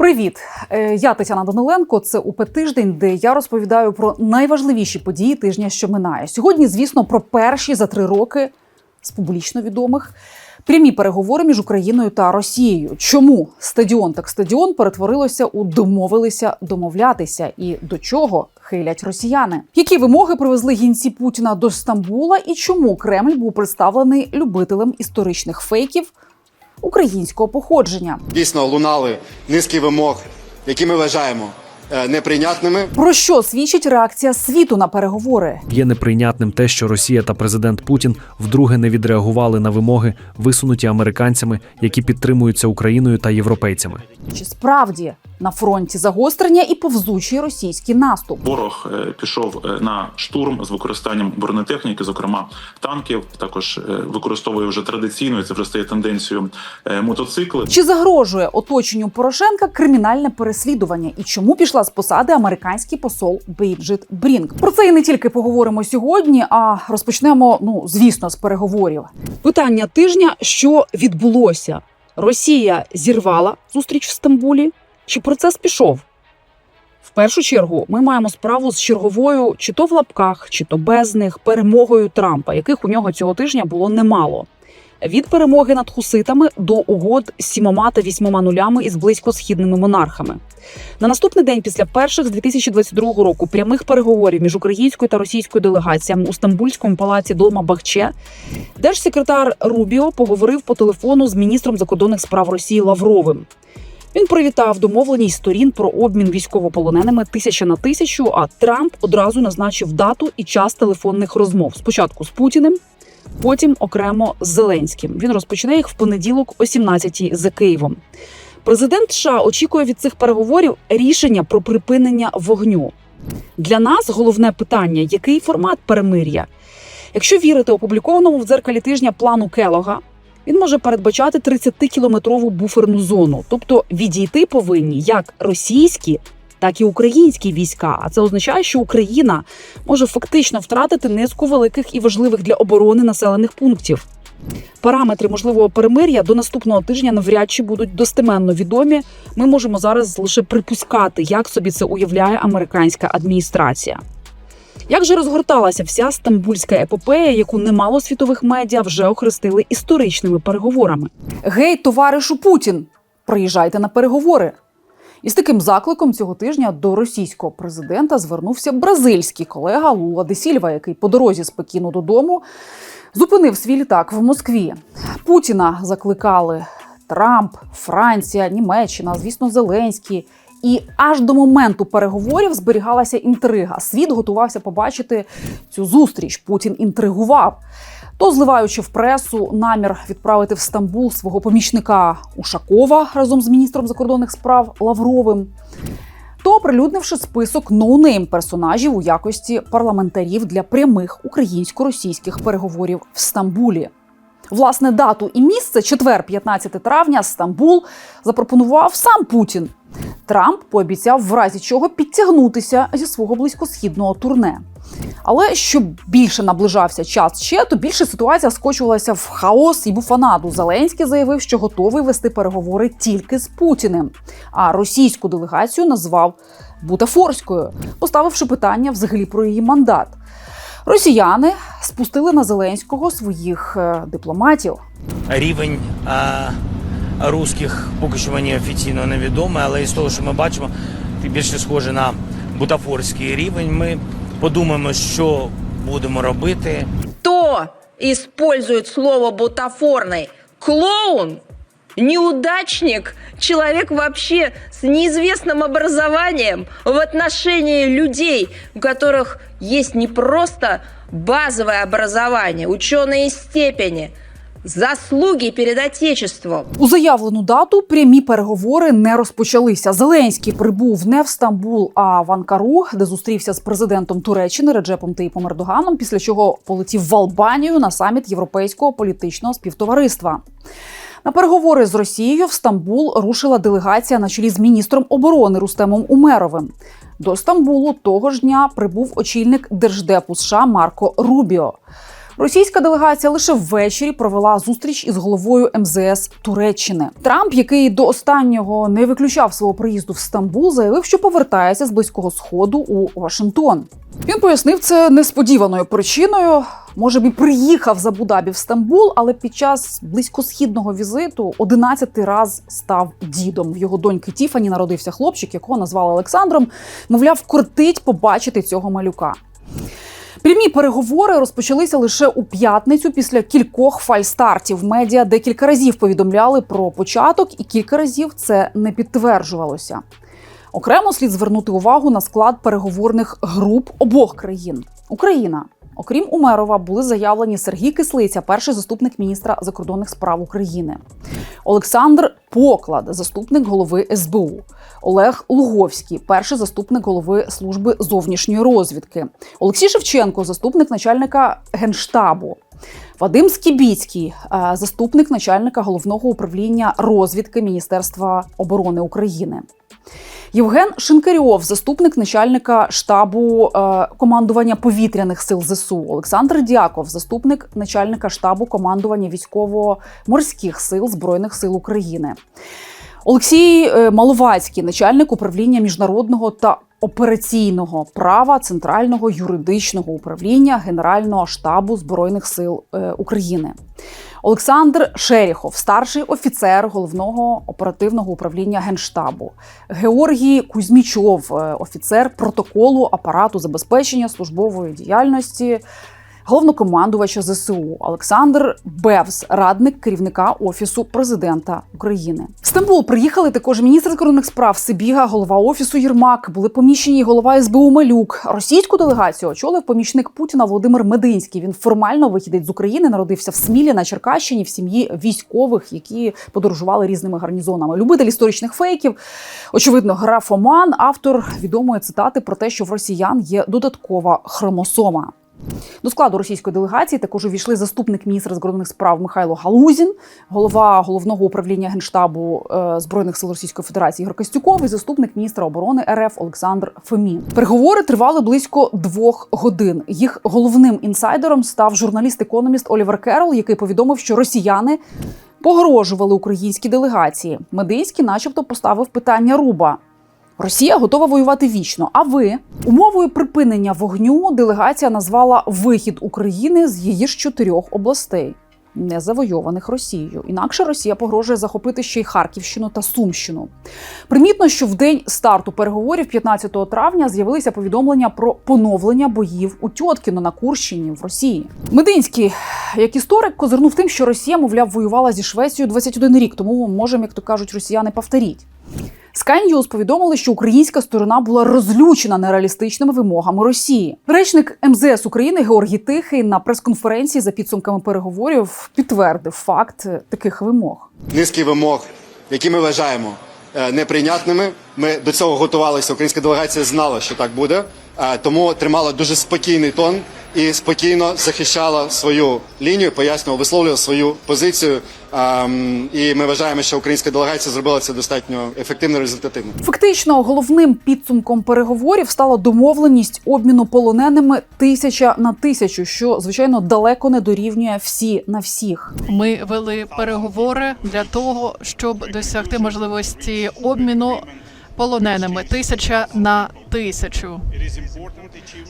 Привіт, Е, я Тетяна Даниленко. Це УП тиждень, де я розповідаю про найважливіші події тижня, що минає. Сьогодні, звісно, про перші за три роки з публічно відомих прямі переговори між Україною та Росією. Чому стадіон так стадіон перетворилося у домовилися домовлятися, і до чого хилять росіяни? Які вимоги привезли гінці Путіна до Стамбула, і чому Кремль був представлений любителем історичних фейків українського походження? Дійсно лунали низки вимог, які ми вважаємо неприйнятними. Про що свідчить реакція світу на переговори? Є неприйнятним те, що Росія та президент Путін вдруге не відреагували на вимоги, висунуті американцями, які підтримуються Україною та європейцями. Чи справді на фронті загострення і повзучий російський наступ? Ворог е, пішов е, на штурм з використанням бронетехніки, зокрема танків. Також е, використовує вже традиційно і це вже стає тенденцією е, мотоцикли. Чи загрожує оточенню Порошенка кримінальне переслідування? І чому пішла з посади американський посол Бейджит Брінк? Про це і не тільки поговоримо сьогодні, а розпочнемо, ну звісно, з переговорів. Питання тижня: що відбулося? Росія зірвала зустріч в Стамбулі. Чи процес пішов? В першу чергу ми маємо справу з черговою, чи то в лапках, чи то без них, перемогою Трампа, яких у нього цього тижня було немало. Від перемоги над хуситами до угод з сімома та вісьмома нулями із близькосхідними монархами. На наступний день після перших з 2022 року прямих переговорів між українською та російською делегаціями у Стамбульському палаці Долма Бахче держсекретар Рубіо поговорив по телефону з міністром закордонних справ Росії Лавровим. Він привітав домовленість сторін про обмін військовополоненими тисяча на тисячу. А Трамп одразу назначив дату і час телефонних розмов. Спочатку з Путіним, потім окремо з Зеленським. Він розпочне їх в понеділок о 17-й за Києвом. Президент США очікує від цих переговорів рішення про припинення вогню. Для нас головне питання: який формат перемир'я? Якщо вірити опублікованому в дзеркалі тижня плану Келога, він може передбачати 30-кілометрову буферну зону, тобто відійти повинні як російські, так і українські війська. А це означає, що Україна може фактично втратити низку великих і важливих для оборони населених пунктів. Параметри можливого перемир'я до наступного тижня навряд чи будуть достеменно відомі. Ми можемо зараз лише припускати, як собі це уявляє американська адміністрація. Як же розгорталася вся стамбульська епопея, яку немало світових медіа вже охрестили історичними переговорами? Гей, товаришу Путін, приїжджайте на переговори. І з таким закликом цього тижня до російського президента звернувся бразильський колега Лула де Сільва, який по дорозі з Пекіну додому зупинив свій літак в Москві. Путіна закликали Трамп, Франція, Німеччина, звісно, Зеленський. І аж до моменту переговорів зберігалася інтрига. Світ готувався побачити цю зустріч. Путін інтригував. То зливаючи в пресу намір відправити в Стамбул свого помічника Ушакова разом з міністром закордонних справ Лавровим, то оприлюднивши список ноунейм персонажів у якості парламентарів для прямих українсько-російських переговорів в Стамбулі. Власне, дату і місце четвер, 15 травня, Стамбул запропонував сам Путін. Трамп пообіцяв в разі чого підтягнутися зі свого близькосхідного турне. Але що більше наближався час ще, то більше ситуація скочувалася в хаос і буфанаду. Зеленський заявив, що готовий вести переговори тільки з Путіним. А російську делегацію назвав бутафорською, поставивши питання взагалі про її мандат. Росіяни спустили на Зеленського своїх е, дипломатів. рівень а, русських поки що мені офіційно невідомий, але із того, що ми бачимо, ти більше схоже на бутафорський рівень. Ми подумаємо, що будемо робити. Кто использует слово бутафорный? Клоун? Неудачник? Человек вообще с неизвестным образованием в отношении людей, у которых есть не просто базовое образование, ученые степени, заслуги перед Отечеством. У заявлену дату прямі переговори не розпочалися. Зеленський прибув не в Стамбул, а в Анкару, де зустрівся з президентом Туреччини Реджепом Таїпом Ердоганом, після чого полетів в Албанію на саміт Європейського політичного співтовариства. На переговори з Росією в Стамбул рушила делегація на чолі з міністром оборони Рустемом Умеровим. До Стамбулу того ж дня прибув очільник держдепу США Марко Рубіо. Російська делегація лише ввечері провела зустріч із головою МЗС Туреччини. Трамп, який до останнього не виключав свого приїзду в Стамбул, заявив, що повертається з близького сходу у Вашингтон. Він пояснив це несподіваною причиною. Може б і приїхав з Абу-Дабі в Стамбул, але під час близькосхідного візиту 11 раз став дідом. В його доньки Тіфані народився хлопчик, якого назвали Олександром. Мовляв, кортить побачити цього малюка. Прямі переговори розпочалися лише у п'ятницю після кількох фальстартів. Медіа декілька разів повідомляли про початок, і кілька разів це не підтверджувалося. Окремо слід звернути увагу на склад переговорних груп обох країн. Україна. Окрім Умерова, були заявлені Сергій Кислиця, перший заступник міністра закордонних справ України, Олександр Поклад, заступник голови СБУ, Олег Луговський, перший заступник голови служби зовнішньої розвідки, Олексій Шевченко, заступник начальника генштабу. Вадим Скібіцький, е, заступник начальника головного управління розвідки Міністерства оборони України. Євген Шинкарьов, заступник начальника штабу е, командування повітряних сил ЗСУ, Олександр Дяков, заступник начальника штабу командування військово-морських сил Збройних сил України. Олексій е, Маловацький, начальник управління міжнародного та операційного права Центрального юридичного управління Генерального штабу Збройних сил е, України. Олександр Шеріхов, старший офіцер головного оперативного управління Генштабу, Георгій Кузьмічов, е, офіцер протоколу апарату забезпечення службової діяльності. Головнокомандувача ЗСУ Олександр Бевс, радник керівника офісу президента України. В Стамбул приїхали також міністр закордонних справ Сибіга, голова офісу Єрмак. Були поміщені голова СБУ Малюк. Російську делегацію очолив помічник Путіна Володимир Мединський. Він формально вихідець з України, народився в Смілі на Черкащині в сім'ї військових, які подорожували різними гарнізонами. Любитель історичних фейків. Очевидно, графоман, автор відомої цитати про те, що в росіян є додаткова хромосома. До складу російської делегації також увійшли заступник міністра закордонних справ Михайло Галузін, голова головного управління генштабу е, збройних сил Російської Федерації Ігор Костюков і заступник міністра оборони РФ Олександр Фомін. Переговори тривали близько двох годин. Їх головним інсайдером став журналіст-економіст Олівер Керол, який повідомив, що росіяни. Погрожували українській делегації. Медийський, начебто, поставив питання Руба. Росія готова воювати вічно. А ви умовою припинення вогню делегація назвала вихід України з її ж чотирьох областей, не завойованих Росією. Інакше Росія погрожує захопити ще й Харківщину та Сумщину. Примітно, що в день старту переговорів, 15 травня, з'явилися повідомлення про поновлення боїв у Тьоткіно на Курщині в Росії. Мединський, як історик, козирнув тим, що Росія, мовляв, воювала зі Швецією 21 рік, тому можемо, як то кажуть, росіяни повторіть. Sky News повідомили, що українська сторона була розлючена нереалістичними вимогами Росії. Речник МЗС України Георгій Тихий на прес-конференції за підсумками переговорів підтвердив факт таких вимог. Низки вимог, які ми вважаємо е, неприйнятними. Ми до цього готувалися. Українська делегація знала, що так буде, е, тому тримала дуже спокійний тон і спокійно захищала свою лінію, пояснювала, висловлювала свою позицію. Ем, І ми вважаємо, що українська делегація зробила це достатньо ефективно і результативно. Фактично, головним підсумком переговорів стала домовленість обміну полоненими тисяча на тисячу, що звичайно далеко не дорівнює всі на всіх. Ми вели переговори для того, щоб досягти можливості обміну полоненими тисяча на тисячу.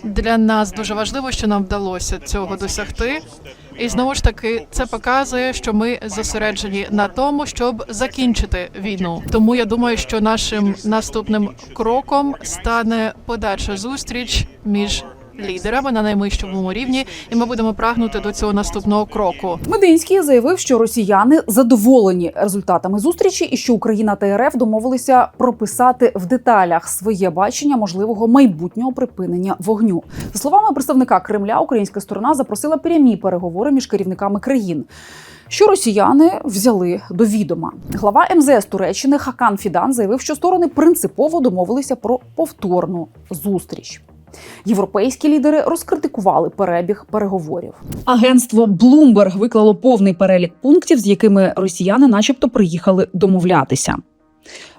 Для нас дуже важливо, що нам вдалося цього досягти. І знову ж таки, це показує, що ми зосереджені на тому, щоб закінчити війну. Тому я думаю, що нашим наступним кроком стане подальша зустріч між лідерами на найвищому рівні, і ми будемо прагнути до цього наступного кроку. Мединський заявив, що росіяни задоволені результатами зустрічі, і що Україна та РФ домовилися прописати в деталях своє бачення можливого майбутнього припинення вогню. За словами представника Кремля, українська сторона запросила прямі переговори між керівниками країн. Що росіяни взяли до відома? Глава МЗС Туреччини Хакан Фідан заявив, що сторони принципово домовилися про повторну зустріч. Європейські лідери розкритикували перебіг переговорів. Агентство Bloomberg виклало повний перелік пунктів, з якими росіяни, начебто, приїхали домовлятися.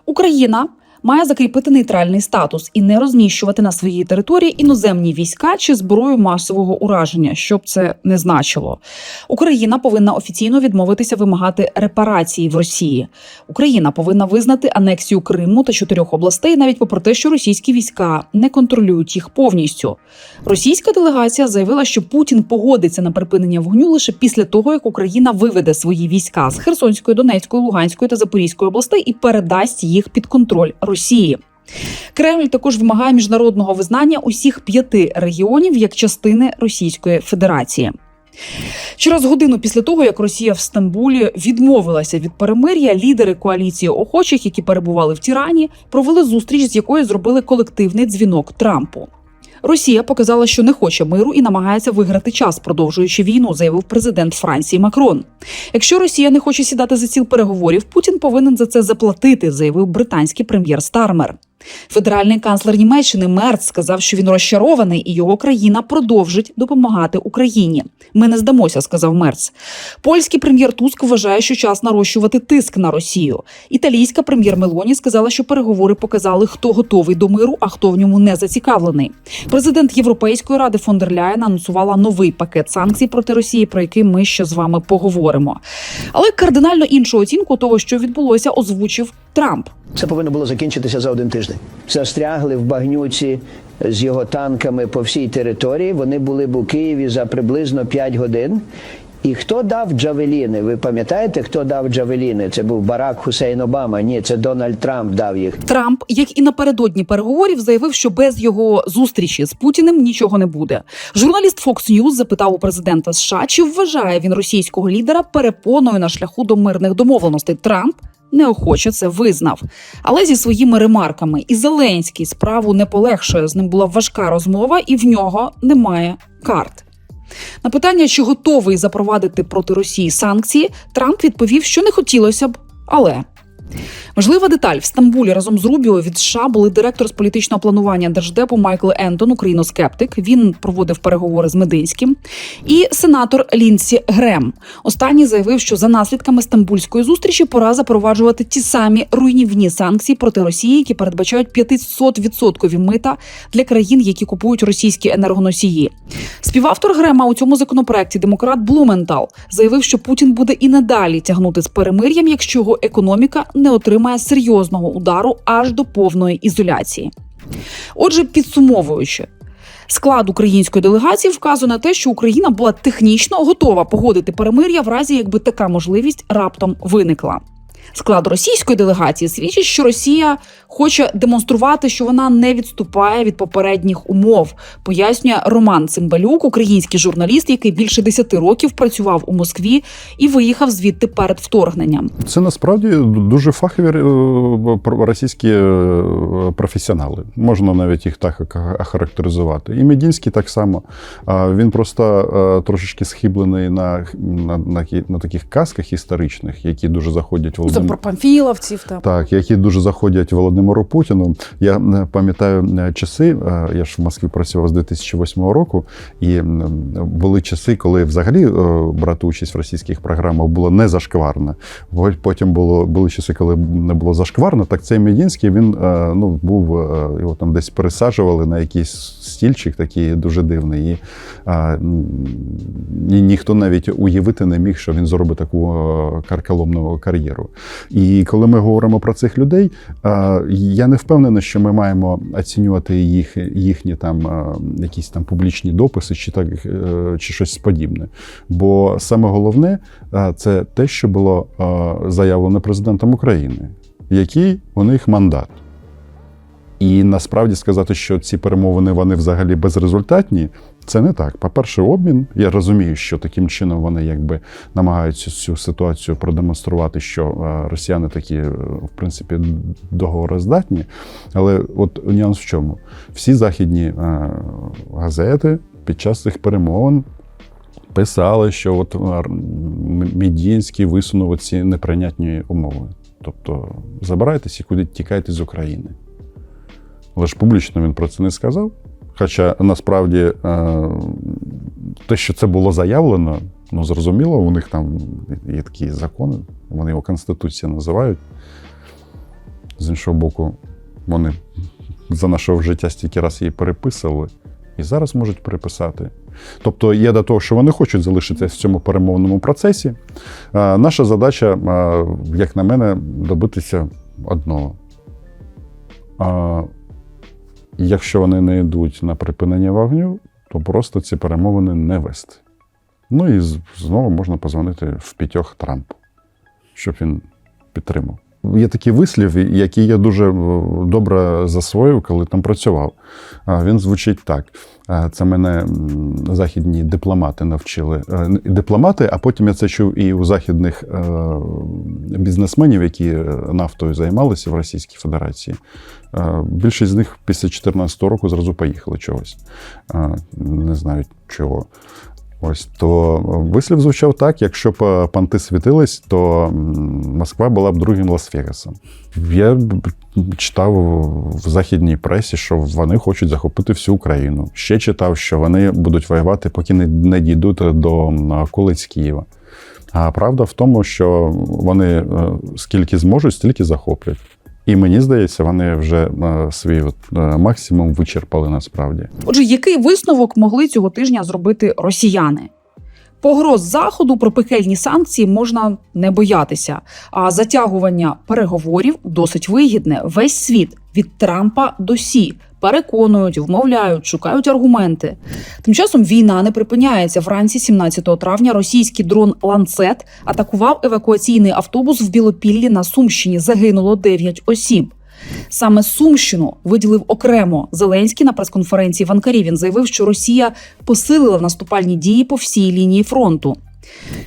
Україна має закріпити нейтральний статус і не розміщувати на своїй території іноземні війська чи зброю масового ураження, що б це не значило. Україна повинна офіційно відмовитися вимагати репарації в Росії. Україна повинна визнати анексію Криму та чотирьох областей, навіть попри те, що російські війська не контролюють їх повністю. Російська делегація заявила, що Путін погодиться на припинення вогню лише після того, як Україна виведе свої війська з Херсонської, Донецької, Луганської та Запорізької областей і передасть їх під контроль Росії. Кремль також вимагає міжнародного визнання усіх п'яти регіонів як частини Російської Федерації. Через годину після того, як Росія в Стамбулі відмовилася від перемир'я, лідери коаліції охочих, які перебували в Тірані, провели зустріч, з якої зробили колективний дзвінок Трампу. Росія показала, що не хоче миру і намагається виграти час, продовжуючи війну, заявив президент Франції Макрон. Якщо Росія не хоче сідати за ціл переговорів, Путін повинен за це заплатити, заявив британський прем'єр Стармер. Федеральний канцлер Німеччини Мерц сказав, що він розчарований, і його країна продовжить допомагати Україні. Ми не здамося, сказав Мерц. Польський прем'єр Туск вважає, що час нарощувати тиск на Росію. Італійська прем'єр Мелоні сказала, що переговори показали, хто готовий до миру, а хто в ньому не зацікавлений. Президент Європейської ради фон дер Ляєн анонсувала новий пакет санкцій проти Росії, про який ми ще з вами поговоримо. Але кардинально іншу оцінку того, що відбулося, озвучив Трамп. Це повинно було закінчитися за один тиждень. Застрягли в багнюці з його танками по всій території. Вони були б у Києві за приблизно 5 годин. І хто дав джавеліни? Ви пам'ятаєте, хто дав джавеліни? Це був Барак Хусейн Обама. Ні, це Дональд Трамп дав їх. Трамп, як і напередодні переговорів, заявив, що без його зустрічі з Путіним нічого не буде. Журналіст Fox News запитав у президента США, чи вважає він російського лідера перепоною на шляху до мирних домовленостей. Трамп неохоче це визнав, але зі своїми ремарками. І Зеленський справу не полегшує. З ним була важка розмова, і в нього немає карт. На питання, чи готовий запровадити проти Росії санкції, Трамп відповів, що не хотілося б, але. Важлива деталь в Стамбулі разом з Рубіо від США були директор з політичного планування держдепу Майкл Ентон, україноскептик. Він проводив переговори з Мединським, і сенатор Лінсі Грем. Останній заявив, що за наслідками стамбульської зустрічі пора запроваджувати ті самі руйнівні санкції проти Росії, які передбачають 500% мита для країн, які купують російські енергоносії. Співавтор Грема у цьому законопроекті демократ Блументал заявив, що Путін буде і надалі тягнути з перемир'ям, якщо його економіка не отримає серйозного удару аж до повної ізоляції. Отже, підсумовуючи. Склад української делегації вказує на те, що Україна була технічно готова погодити перемир'я в разі, якби така можливість раптом виникла. Склад російської делегації свідчить, що Росія хоче демонструвати, що вона не відступає від попередніх умов, пояснює Роман Цимбалюк, український журналіст, який більше 10 років працював у Москві і виїхав звідти перед вторгненням. Це насправді дуже фахові е, російські е, професіонали. Можна навіть їх так охарактеризувати. І Медінський так само. Він просто е, трошечки схиблений на, на, на, на таких казках історичних, які дуже заходять Це Володимиру. про памфіловців там. Так, які дуже заходять Володимиру Путіну. Я е, пам'ятаю е, часи. е, Я ж в Москві працював з 2008 року, і були часи, коли взагалі брати участь в російських програмах було не зашкварно. Потім було були часи, коли не було зашкварно. Так цей Медінський він ну був його там десь пересаджували на якийсь стільчик, такий дуже дивний. І, ні, ніхто навіть уявити не міг, що він зробить таку карколомну кар'єру. І коли ми говоримо про цих людей, е, я не впевнений, що ми маємо оцінювати їх, їхні там е, якісь там публічні дописи чи так е, чи щось подібне. Бо саме головне це те, що було заявлено президентом України, який у них мандат. І насправді сказати, що ці перемовини вони взагалі безрезультатні, це не так. По-перше, обмін. Я розумію, що таким чином вони якби намагаються цю ситуацію продемонструвати, що е, росіяни такі, е, в принципі, договороздатні. Але от нюанс в чому? Всі західні е, газети під час цих перемовин. Писали, що от Медінський висунув ці неприйнятні умови. Тобто забирайтесь і куди тікайте з України. Але ж публічно він про це не сказав. Хоча насправді е, те, що це було заявлено, ну зрозуміло, у них там є такі закони, вони його Конституція називають. З іншого боку, вони за нашого життя стільки раз її переписували, і зараз можуть переписати. Тобто є до того, що вони хочуть залишитися в цьому перемовному процесі. Е, Наша задача, е, як на мене, добитися одного. Якщо вони не йдуть на припинення вогню, то просто ці перемовини не вести. Ну і знову можна позвонити в п'ятьох Трампу, щоб він підтримав. Є такий вислів, який я дуже е, добре засвоїв, коли там працював. Він звучить так: це мене західні дипломати навчили. Е, Дипломати, а потім я це чув і у західних е, бізнесменів, які нафтою займалися в Російській Федерації. Більшість з них після 2014 року зразу поїхали чогось. Не знаю чого. Ось то вислів звучав так: якщо б е, панти світились, то Москва була б другим Лас-Вегасом. Я читав в західній пресі, що вони хочуть захопити всю Україну. Ще читав, що вони будуть воювати, поки не, дійдуть до околиць Києва. А правда в тому, що вони е, скільки зможуть, стільки захоплять. І мені здається, вони вже е, свій от, е, максимум вичерпали насправді. Отже, який висновок могли цього тижня зробити росіяни? Погроз заходу про пекельні санкції можна не боятися, а затягування переговорів досить вигідне. Весь світ від Трампа до Сі переконують, вмовляють, шукають аргументи. Тим часом війна не припиняється. Вранці 17 травня російський дрон Ланцет атакував евакуаційний автобус в Білопіллі на Сумщині. Загинуло 9 осіб. Саме Сумщину виділив окремо Зеленський на прес-конференції в Анкарі. Він заявив, що Росія посилила наступальні дії по всій лінії фронту.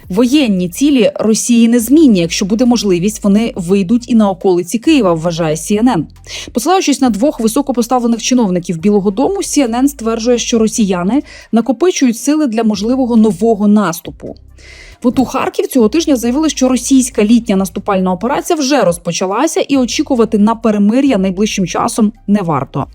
Воєнні цілі Росії незмінні. Якщо буде можливість, вони вийдуть і на околиці Києва, вважає CNN. Посилаючись на двох високопоставлених чиновників Білого Дому, CNN стверджує, що росіяни накопичують сили для можливого нового наступу. В у Харків цього тижня заявили, що російська літня наступальна операція вже розпочалася, і очікувати на перемир'я найближчим часом не варто.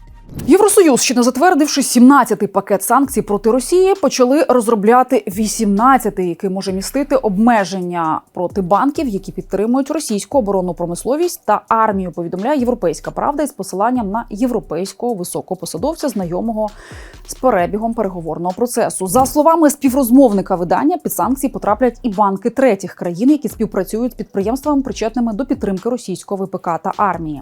Євросоюз, ще не затвердивши 17-й пакет санкцій проти Росії, почали розробляти 18-й, який може містити обмеження проти банків, які підтримують російську оборонну промисловість та армію. Повідомляє Європейська Правда із посиланням на європейського високопосадовця, знайомого з перебігом переговорного процесу. За словами співрозмовника видання, під санкції потраплять і банки третіх країн, які співпрацюють з підприємствами, причетними до підтримки російського ВПК та армії.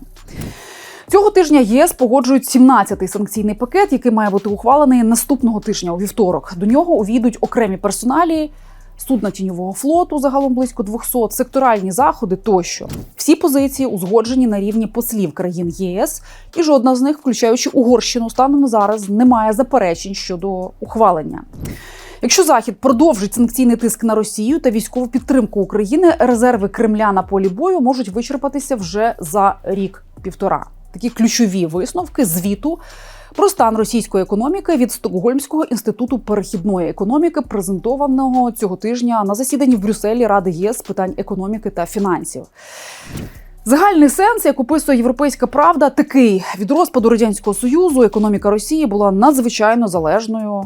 Цього тижня ЄС погоджують 17-й санкційний пакет, який має бути ухвалений наступного тижня у вівторок. До нього увійдуть окремі персоналі. Судна тіньового флоту загалом близько 200, секторальні заходи тощо. Всі позиції узгоджені на рівні послів країн ЄС, і жодна з них, включаючи Угорщину, станом зараз не має заперечень щодо ухвалення. Якщо Захід продовжить санкційний тиск на Росію та військову підтримку України, резерви Кремля на полі бою можуть вичерпатися вже за рік-півтора. Такі ключові висновки звіту про стан російської економіки від Стокгольмського інституту перехідної економіки, презентованого цього тижня на засіданні в Брюсселі Ради ЄС з питань економіки та фінансів. Загальний сенс, як описує європейська правда, такий від розпаду радянського союзу економіка Росії була надзвичайно залежною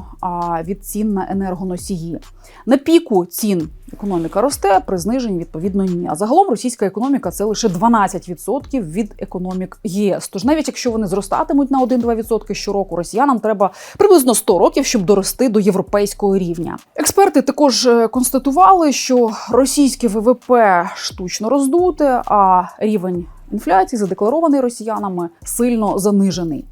від цін на енергоносії. На піку цін економіка росте, при зниженні відповідно ні. А загалом російська економіка це лише 12% від економік ЄС. Тож навіть якщо вони зростатимуть на 1-2% щороку, росіянам треба приблизно 100 років, щоб дорости до європейського рівня. Експерти також е, констатували, що російське ВВП штучно роздуте, а рівень інфляції, задекларований росіянами, сильно занижений.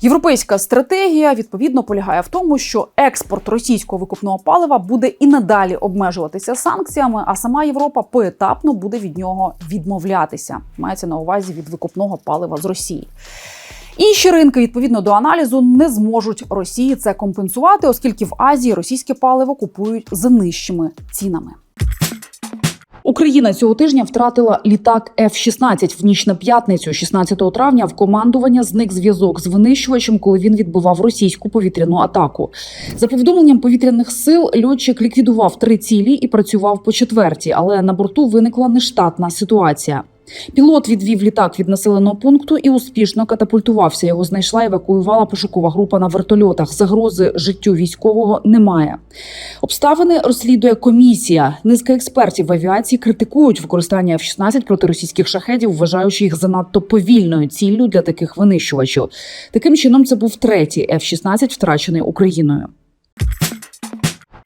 Європейська стратегія відповідно полягає в тому, що експорт російського викупного палива буде і надалі обмежуватися санкціями, а сама Європа поетапно буде від нього відмовлятися. Мається на увазі від викупного палива з Росії. Інші ринки відповідно до аналізу не зможуть Росії це компенсувати, оскільки в Азії російське паливо купують за нижчими цінами. Україна цього тижня втратила літак F-16 в ніч на п'ятницю, 16 травня. В командування зник зв'язок з винищувачем, коли він відбивав російську повітряну атаку. За повідомленням повітряних сил, льотчик ліквідував три цілі і працював по четвертій, але на борту виникла нештатна ситуація. Пілот відвів літак від населеного пункту і успішно катапультувався. Його знайшла евакуювала пошукова група на вертольотах. Загрози життю військового немає. Обставини розслідує комісія. Низка експертів в авіації критикують використання F-16 проти російських шахедів, вважаючи їх занадто повільною ціллю для таких винищувачів. Таким чином, це був третій F-16, втрачений Україною.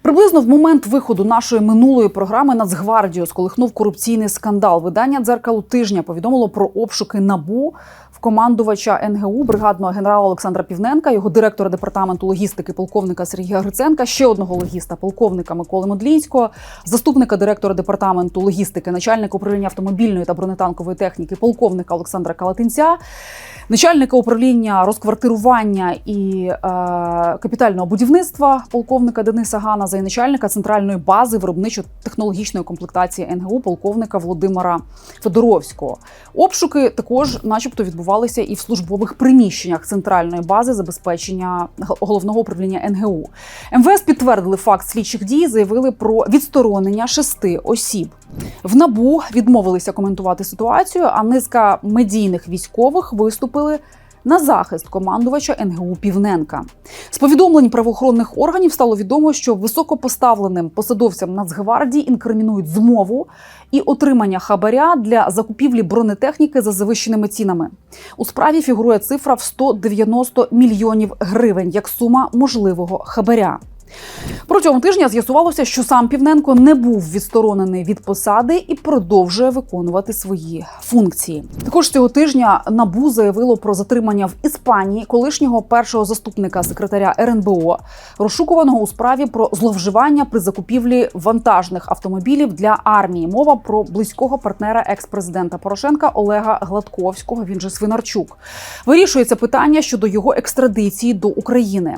Приблизно в момент виходу нашої минулої програми Нацгвардію сколихнув корупційний скандал. Видання дзеркало тижня повідомило про обшуки набу в командувача НГУ бригадного генерала Олександра Півненка, його директора департаменту логістики полковника Сергія Гриценка, ще одного логіста, полковника Миколи Модлінського, заступника директора департаменту логістики, начальника управління автомобільної та бронетанкової техніки, полковника Олександра Калатинця. Начальника управління розквартирування і е, капітального будівництва полковника Дениса Гана за начальника центральної бази виробничо-технологічної комплектації НГУ полковника Володимира Федоровського. Обшуки також, начебто, відбувалися і в службових приміщеннях центральної бази забезпечення головного управління НГУ. МВС підтвердили факт слідчих дій, заявили про відсторонення шести осіб. В набу відмовилися коментувати ситуацію, а низка медійних військових виступили на захист командувача НГУ Півненка. З повідомлень правоохоронних органів стало відомо, що високопоставленим посадовцям Нацгвардії інкримінують змову і отримання хабаря для закупівлі бронетехніки за завищеними цінами. У справі фігурує цифра в 190 мільйонів гривень як сума можливого хабаря. Протягом тижня з'ясувалося, що сам Півненко не був відсторонений від посади і продовжує виконувати свої функції. Також цього тижня набу заявило про затримання в Іспанії колишнього першого заступника секретаря РНБО, розшукуваного у справі про зловживання при закупівлі вантажних автомобілів для армії. Мова про близького партнера екс-президента Порошенка Олега Гладковського. Він же Свинарчук. Вирішується питання щодо його екстрадиції до України.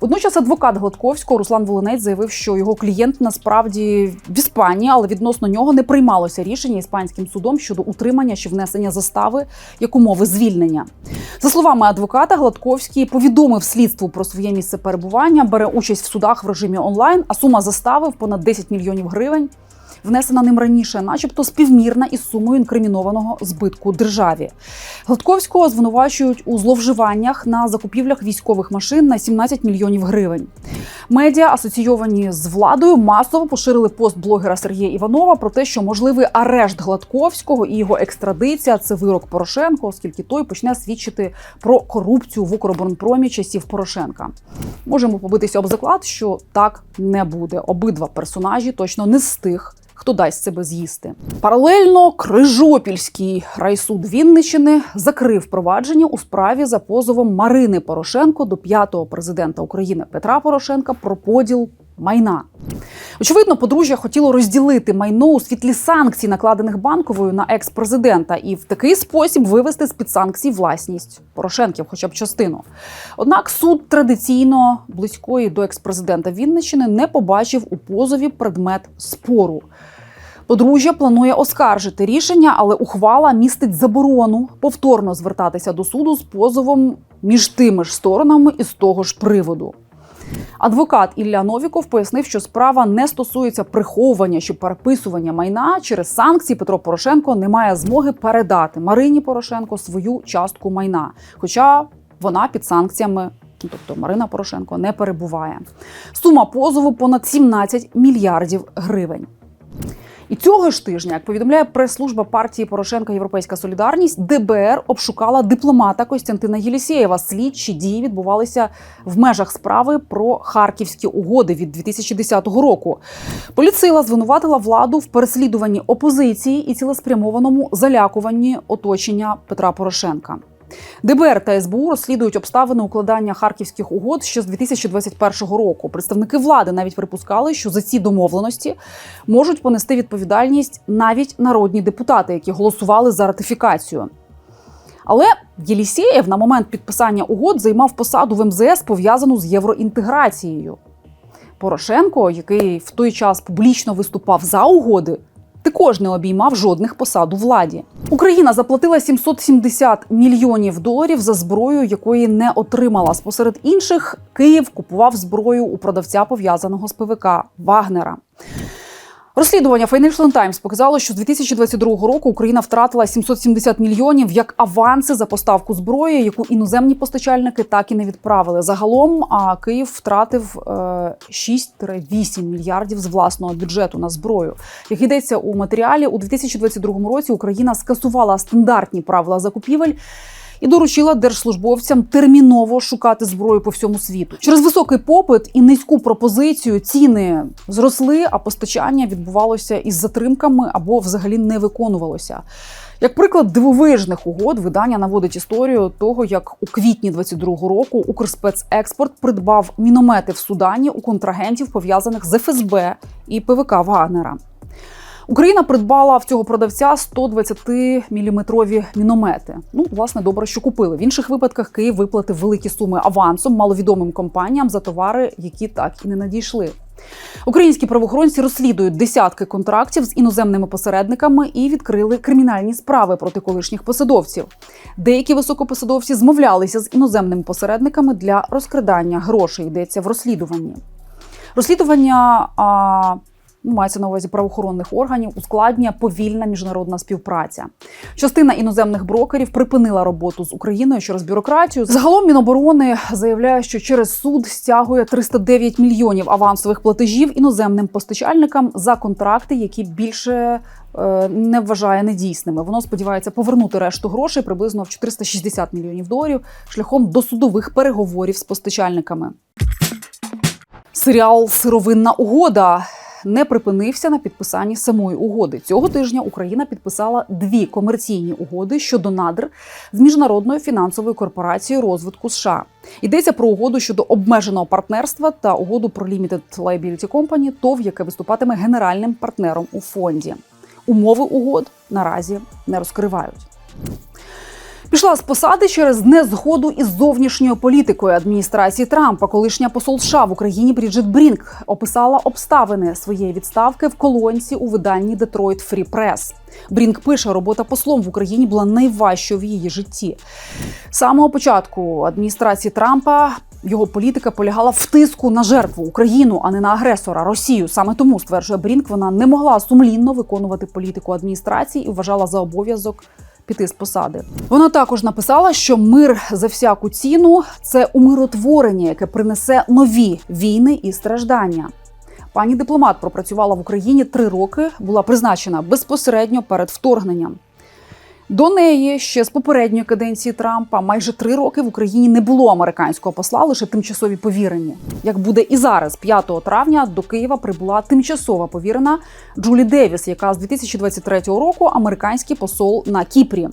Водночас адвокат Гладковського Руслан Волинець заявив, що його клієнт насправді в Іспанії, але відносно нього не приймалося рішення іспанським судом щодо утримання чи внесення застави як умови звільнення. За словами адвоката, Гладковський повідомив слідству про своє місце перебування, бере участь в судах в режимі онлайн, а сума застави в понад 10 мільйонів гривень. Внесена ним раніше, начебто співмірна із сумою інкримінованого збитку державі. Гладковського звинувачують у зловживаннях на закупівлях військових машин на 17 мільйонів гривень. Медіа, асоційовані з владою, масово поширили пост блогера Сергія Іванова про те, що можливий арешт Гладковського і його екстрадиція це вирок Порошенко, оскільки той почне свідчити про корупцію в Укроборонпромі часів Порошенка. Можемо побитися об заклад, що так не буде. Обидва персонажі точно не з тих. Хто дасть себе з'їсти? Паралельно Крижопільський райсуд Вінничини закрив провадження у справі за позовом Марини Порошенко до п'ятого президента України Петра Порошенка про поділ майна. Очевидно, подружжя хотіло розділити майно у світлі санкцій, накладених банковою на екс-президента, і в такий спосіб вивести з під санкцій власність Порошенків, хоча б частину. Однак суд традиційно близької до екс-президента Вінниччини не побачив у позові предмет спору. Подружжя планує оскаржити рішення, але ухвала містить заборону повторно звертатися до суду з позовом між тими ж сторонами із того ж приводу. Адвокат Ілля Новіков пояснив, що справа не стосується приховування чи переписування майна. Через санкції Петро Порошенко не має змоги передати Марині Порошенко свою частку майна, хоча вона під санкціями. Тобто Марина Порошенко не перебуває. Сума позову понад 17 мільярдів гривень. І цього ж тижня, як повідомляє прес-служба партії Порошенка Європейська Солідарність, ДБР обшукала дипломата Костянтина Єлісєєва. Слідчі дії відбувалися в межах справи про харківські угоди від 2010 року. Поліцила звинуватила владу в переслідуванні опозиції і цілеспрямованому залякуванні оточення Петра Порошенка. ДБР та СБУ розслідують обставини укладання харківських угод ще з 2021 року. Представники влади навіть припускали, що за ці домовленості можуть понести відповідальність навіть народні депутати, які голосували за ратифікацію. Але Єлісєєв на момент підписання угод займав посаду в МЗС пов'язану з євроінтеграцією. Порошенко, який в той час публічно виступав за угоди, також не обіймав жодних посад у владі. Україна заплатила 770 мільйонів доларів за зброю, якої не отримала. Спосеред інших, Київ купував зброю у продавця пов'язаного з ПВК Вагнера. Розслідування Financial Times показало, що з 2022 року Україна втратила 770 мільйонів як аванси за поставку зброї, яку іноземні постачальники так і не відправили. Загалом а Київ втратив е, 6-8 мільярдів з власного бюджету на зброю. Як йдеться у матеріалі, у 2022 році Україна скасувала стандартні правила закупівель. І доручила держслужбовцям терміново шукати зброю по всьому світу. Через високий попит і низьку пропозицію ціни зросли, а постачання відбувалося із затримками або взагалі не виконувалося. Як приклад дивовижних угод, видання наводить історію того, як у квітні 22-го року Укрспецекспорт придбав міномети в Судані у контрагентів, пов'язаних з ФСБ і ПВК Вагнера. Україна придбала в цього продавця 120-мм міномети. Ну, власне, добре, що купили. В інших випадках Київ виплатив великі суми авансом маловідомим компаніям за товари, які так і не надійшли. Українські правоохоронці розслідують десятки контрактів з іноземними посередниками і відкрили кримінальні справи проти колишніх посадовців. Деякі високопосадовці змовлялися з іноземними посередниками для розкрадання грошей. Йдеться в розслідуванні. Розслідування а, мається на увазі правоохоронних органів, ускладнює повільна міжнародна співпраця. Частина іноземних брокерів припинила роботу з Україною через бюрократію. Загалом Міноборони заявляє, що через суд стягує 309 мільйонів авансових платежів іноземним постачальникам за контракти, які більше е, не вважає недійсними. Воно сподівається повернути решту грошей приблизно в 460 мільйонів доларів шляхом досудових переговорів з постачальниками. Серіал Сировинна угода не припинився на підписанні самої угоди. Цього тижня Україна підписала дві комерційні угоди щодо надр з міжнародною фінансовою корпорацією розвитку США. Йдеться про угоду щодо обмеженого партнерства та угоду про Limited Liability Company, ТОВ, яке виступатиме генеральним партнером у фонді. Умови угод наразі не розкривають. Пішла з посади через незгоду із зовнішньою політикою адміністрації Трампа. Колишня посол США в Україні Бріджит Брінк описала обставини своєї відставки в колонці у виданні Detroit Free Press. Брінк пише, робота послом в Україні була найважчою в її житті. З самого початку адміністрації Трампа його політика полягала в тиску на жертву Україну, а не на агресора Росію. Саме тому стверджує Брінк, вона не могла сумлінно виконувати політику адміністрації і вважала за обов'язок піти з посади. Вона також написала, що мир за всяку ціну це умиротворення, яке принесе нові війни і страждання. Пані дипломат пропрацювала в Україні три роки, була призначена безпосередньо перед вторгненням. До неї ще з попередньої каденції Трампа майже три роки в Україні не було американського посла, лише тимчасові повірені. Як буде і зараз, 5 травня до Києва прибула тимчасова повірена Джулі Девіс, яка з 2023 року американський посол на Кіпрі,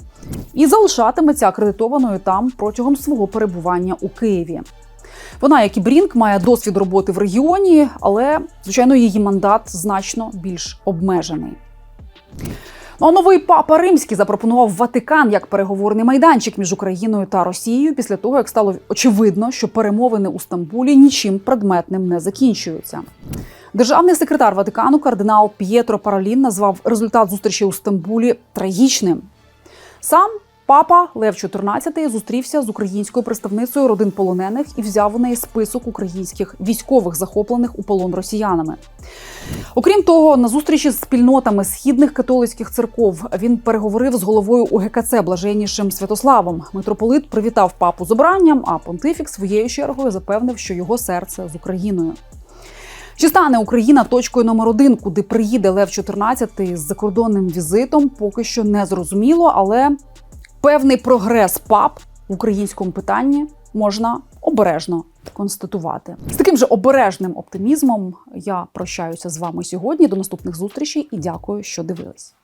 і залишатиметься акредитованою там протягом свого перебування у Києві. Вона, як і Брінк, має досвід роботи в регіоні, але звичайно її мандат значно більш обмежений. Ну, а новий папа римський запропонував Ватикан як переговорний майданчик між Україною та Росією після того, як стало очевидно, що перемовини у Стамбулі нічим предметним не закінчуються. Державний секретар Ватикану кардинал П'єтро Паролін назвав результат зустрічі у Стамбулі трагічним. Сам папа Лев XIV зустрівся з українською представницею родин полонених і взяв у неї список українських військових, захоплених у полон росіянами. Окрім того, на зустрічі з спільнотами східних католицьких церков він переговорив з головою УГКЦ блаженнішим Святославом. Митрополит привітав папу з обранням, а понтифік своєю чергою запевнив, що його серце з Україною. Чи стане Україна точкою номер один, куди приїде Лев XIV з закордонним візитом? Поки що не зрозуміло, але певний прогрес пап в українському питанні можна обережно констатувати. З таким же обережним оптимізмом я прощаюся з вами сьогодні. До наступних зустрічей і дякую, що дивились.